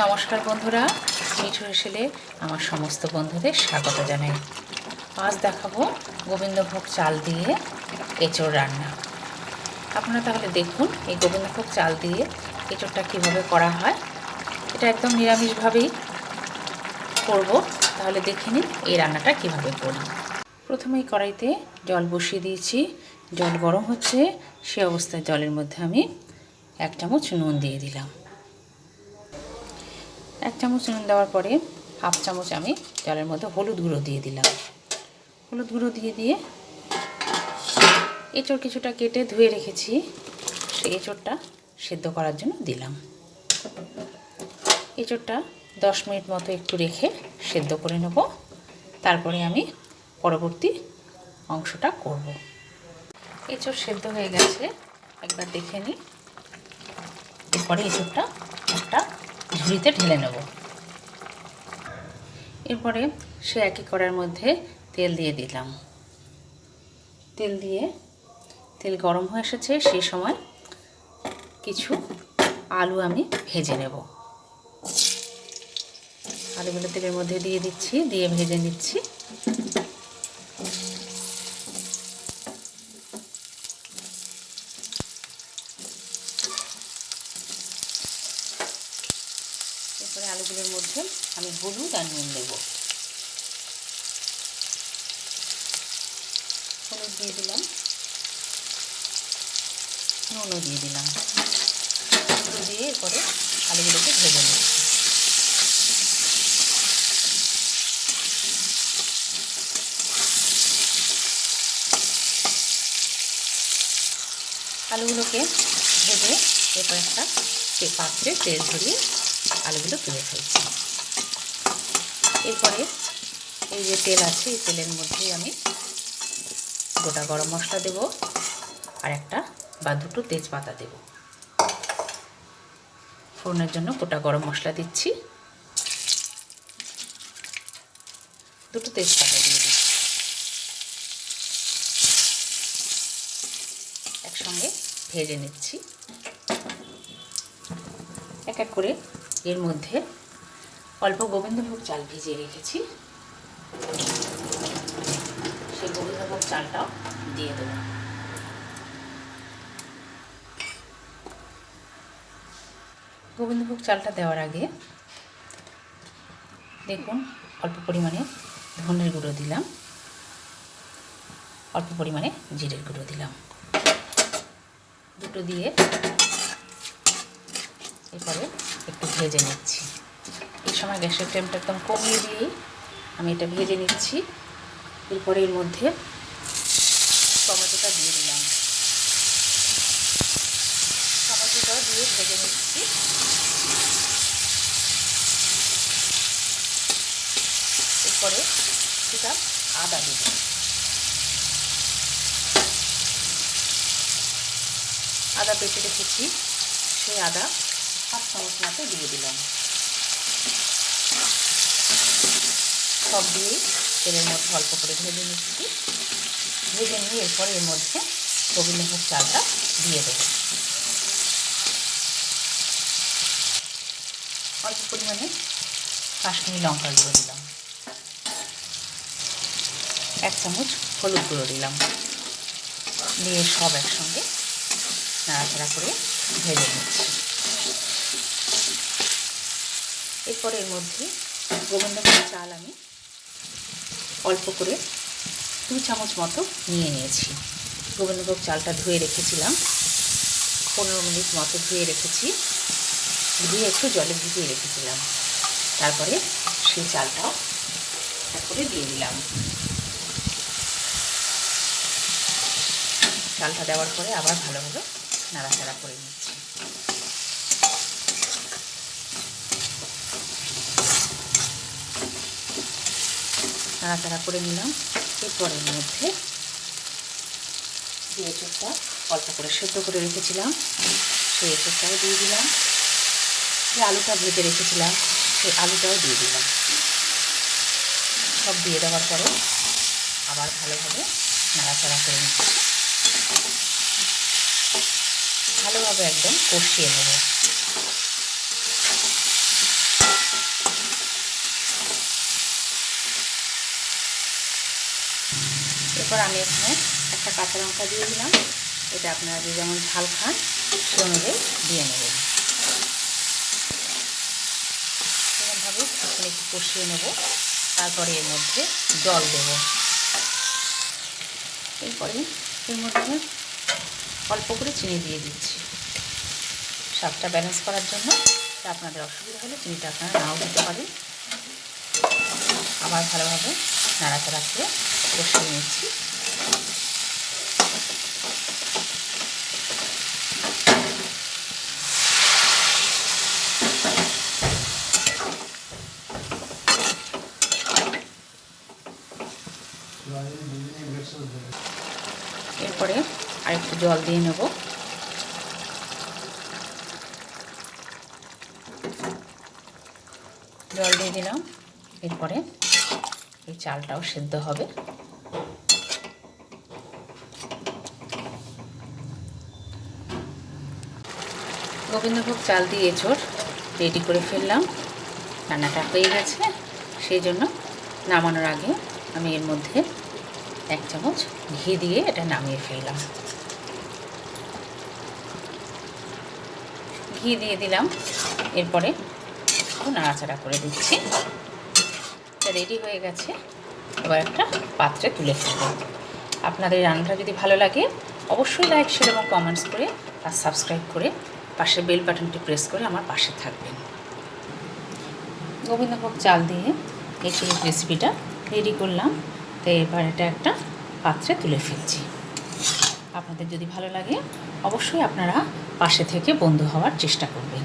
নমস্কার বন্ধুরা, মিঠু হেসেলে আমার সমস্ত বন্ধুদের স্বাগত জানাই। আজ দেখাবো গোবিন্দভোগ চাল দিয়ে এঁচোড় রান্না। আপনারা তাহলে দেখুন এই গোবিন্দভোগ চাল দিয়ে এঁচোড়টা কীভাবে করা হয়। এটা একদম নিরামিষভাবেই করব। তাহলে দেখে নিন এই রান্নাটা কীভাবে করি। প্রথমেই কড়াইতে জল বসিয়ে দিয়েছি। জল গরম হচ্ছে, সে অবস্থায় জলের মধ্যে আমি এক চামচ নুন দিয়ে দিলাম। এক চামচ নুন দেওয়ার পরে হাফ চামচ আমি জলের মধ্যে হলুদ গুঁড়ো দিয়ে দিলাম। হলুদ গুঁড়ো দিয়ে দিয়ে এঁচড় কিছুটা কেটে ধুয়ে রেখেছি, সেই এঁচড়টা সেদ্ধ করার জন্য দিলাম। এঁচড়টা দশ মিনিট মতো একটু রেখে সেদ্ধ করে নেব। তারপরে আমি পরবর্তী অংশটা করব। এঁচড় সেদ্ধ হয়ে গেছে, একবার দেখে নিই। এরপরে এঁচড়টা একটা ঝুড়িতে ঢেলে নেব। এরপরে সে একই কড়ার মধ্যে তেল দিয়ে দিলাম। তেল দিয়ে তেল গরম হয়ে এসেছে সেই সময় কিছু আলু আমি ভেজে নেব। আলুগুলো তেলের মধ্যে দিয়ে দিচ্ছি, দিয়ে ভেজে নিচ্ছি এরপরে আলুগুলোর মধ্যে আমি হলুদ আর নুন দেব। হলুদ দিয়ে দিলাম। নুনও দিয়ে দিলাম। এগুলো দিয়ে এরপরে আলুগুলোকে ভেজে নেব। আলুগুলোকে ভেজে এরপর একটা পাত্রে তেল ঝরিয়ে আলুগুলো তুলে ফেলছি। এরপরে এই যে তেল আছে, এই তেলের মধ্যেই আমি গোটা গরম মশলা দেব আর একটা বা দুটো তেজপাতা দেব। ফোড়নের জন্য গোটা গরম মশলা দিচ্ছি। দুটো তেজপাতা দিয়ে দিচ্ছি। একসঙ্গে ভেজে নিচ্ছি। এক এক করে এর মধ্যে অল্প গোবিন্দভোগ চাল ভিজিয়ে রেখেছি। সেই গোবিন্দভোগ চালটাও দিয়ে দেবো। গোবিন্দভোগ চালটা দেওয়ার আগে দেখুন, অল্প পরিমাণে ধনের গুঁড়ো দিলাম। অল্প পরিমাণে জিরের গুঁড়ো দিলাম। দুটো দিয়ে এরপরে একটু ভেজে নিচ্ছি। সময় গ্যাসের ফ্লেমটা একদম কমিয়ে দিয়েই আমি এটা ভেজে নিচ্ছি। এরপরে এর মধ্যে টমেটোটা দিয়ে দিলাম। টমেটোটাও দিয়ে ভেজে নিচ্ছি। এরপরে সেটা আদা দিব আদা বেটে রেখেছি। সেই আদা চামচ মতো দিয়ে দিলাম। সব দিয়েই তেলের মধ্যে অল্প করে ভেজে নিচ্ছি। ভেজে নিয়ে এরপরে এর মধ্যে গোবিন্দভোগ চালটা দিয়ে দেবো। অল্প পরিমাণে কাশ্মীরি লঙ্কা গুঁড়ো দিলাম। এক চামচ হলুদ গুঁড়ো দিলাম। দিয়ে সব একসঙ্গে নাড়াচাড়া করে ভেজে নিচ্ছি। এরপরে এর মধ্যে গোবিন্দভোগ চাল আমি অল্প করে দু চামচ মতো নিয়ে নিয়েছি। গোবিন্দভোগ চালটা ধুয়ে রেখেছিলাম। পনেরো মিনিট মতো ধুয়ে রেখেছি। ধুয়ে একটু জলে ভিজিয়ে রেখেছিলাম। তারপরে সেই চালটাও তারপরে দিয়ে দিলাম। চালটা দেওয়ার পরে আবার ভালোভাবে নাড়াচাড়া করে নিচ্ছি। নাড়াচাড়া করে নিলাম। এরপরের মধ্যে যে এঁচড়টা অল্প করে সেদ্ধ করে রেখেছিলাম। সেই এঁচড়টাও দিয়ে দিলাম। যে আলুটা ভেজে রেখেছিলাম, সেই আলুটাও দিয়ে দিলাম। সব দিয়ে দেওয়ার পরে আবার ভালোভাবে নাড়াচাড়া করে নিচ্ছি। ভালোভাবে একদম কষিয়ে নেব। এরপর আমি এখানে একটা কাঁচা লঙ্কা দিয়ে দিলাম। এটা আপনারা যেমন ঝাল খান, সে অনুযায়ী দিয়ে নেবেন। এরকমভাবে এখন একটু কষিয়ে নেব। তারপরে এর মধ্যে জল দেব। এরপরে এর মধ্যে অল্প করে চিনি দিয়ে দিচ্ছি। স্বাদটা ব্যালেন্স করার জন্য আপনাদের অসুবিধা হলে চিনিটা আপনারা নাও দিতে পারেন। আবার ভালোভাবে নাড়াচাড়া করে কষিয়ে নিচ্ছি। এরপরে আরেকটু জল দিয়ে নেব। জল দিয়ে দিলাম। এরপরে এই চালটাও সেদ্ধ হবে। গোবিন্দভোগ চাল দিয়ে এঁচড় রেডি করে ফেললাম। রান্নাটা হয়ে গেছে। সেই জন্য নামানোর আগে আমি এর মধ্যে এক চামচ ঘি দিয়ে এটা নামিয়ে ফেললাম। ঘি দিয়ে দিলাম। এরপরে একটু নাড়াচাড়া করে দিচ্ছি। রেডি হয়ে গেছে। এবার একটা পাত্রে তুলে ফেলব। আপনাদের রান্নাটা যদি ভালো লাগে, অবশ্যই লাইক শেয়ার এবং কমেন্টস করে আর সাবস্ক্রাইব করে পাশে বেল বাটনটি প্রেস করে আমার পাশে থাকবেন। গোবিন্দভোগ চাল দিয়ে এই রেসিপিটা রেডি করলাম। তো এবার এটা একটা পাত্রে তুলে ফেলছি। আপনাদের যদি ভালো লাগে, অবশ্যই আপনারা পাশে থেকে বন্ধু হওয়ার চেষ্টা করবেন।